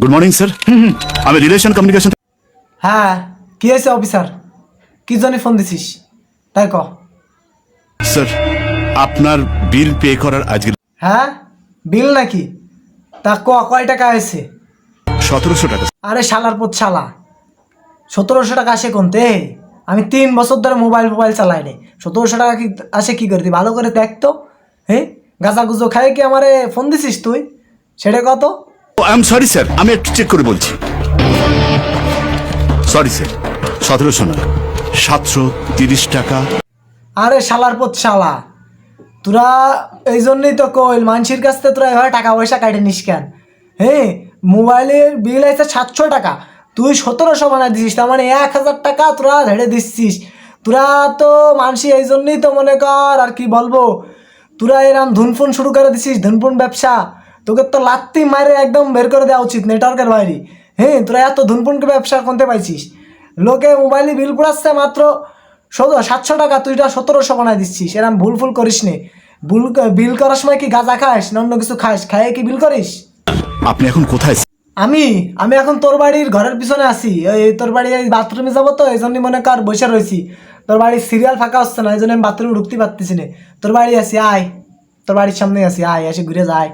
Good morning sir আমি relation communication হ্যাঁ কি হয়েছে অফিসার কি জন্য ফোন দিছিস? তাই ক। স্যার আপনার বিল পে করার আজকে হ্যাঁ? বিল নাকি? তা ক কয় টাকা আছে সতেরোশো টাকা আরে শালার পর শালা সতেরোশো টাকা আসে কোনতে আমি তিন বছর ধরে মোবাইল মোবাইল চালাই নে সতেরোশো টাকা কি আসে কি করে? তুই ভালো করে দেখ তো। হ্যাঁ গাঁজা গুজো খাই কি আমারে ফোন দিছিস তুই? সেটা কত আই এম সরি স্যার আমি একটু চেক করে বলছি। সরি স্যার সতেরোশো না সাতশো তিরিশ টাকা। আরে শালার পথ শালা তোরা এই জন্যই তো কইল, মানসির কাছ থেকে তোরা এভাবে টাকা পয়সা কাটে নিস কেন? হ্যাঁ মোবাইলের বিল আছে সাতশো টাকা। তুই সতেরোশো বানাই দিছিস, তার মানে এক হাজার টাকা তোরা ঝেড়ে দিচ্ছিস। তোরা তো মানসি, এই জন্যই তো মনে কর, আর কি বলব, তোরা এরম ধুনফুন শুরু করে দিছিস, ধুনফুন ব্যবসা। তোকে তো লাত্তি মারে একদম বের করে দেওয়া উচিত নেটওয়ার্কের বাইরে। হ্যাঁ তোরা এত ধুনফুনকে ব্যবসা করতে পাইছিস? লোকে মোবাইলে বিল পড়াচ্ছে মাত্র শোধ সাতশো টাকা তুইটা সতেরোশো বানাই দিচ্ছিস। এরম ভুল ফুল করিস নে। ভুল বিল করার সময় কি গাঁজা খাস না অন্য কিছু খাস? খাইয়ে কি বিল করিস? আপনি এখন কোথায়? আমি আমি এখন তোর বাড়ির ঘরের পিছনে আছি। এই তোর বাড়ি এই বাথরুমে যাব তো এই জন্যই মনে কর বসে রয়েছি তোর বাড়ির সিরিয়াল ফাঁকা হচ্ছে না এই জন্য আমি বাথরুমে ঢুকতে পারতেছি না। তোর বাড়ি আছি আয়। তোর বাড়ির সামনে আছি আয় এসে ঘুরে যায়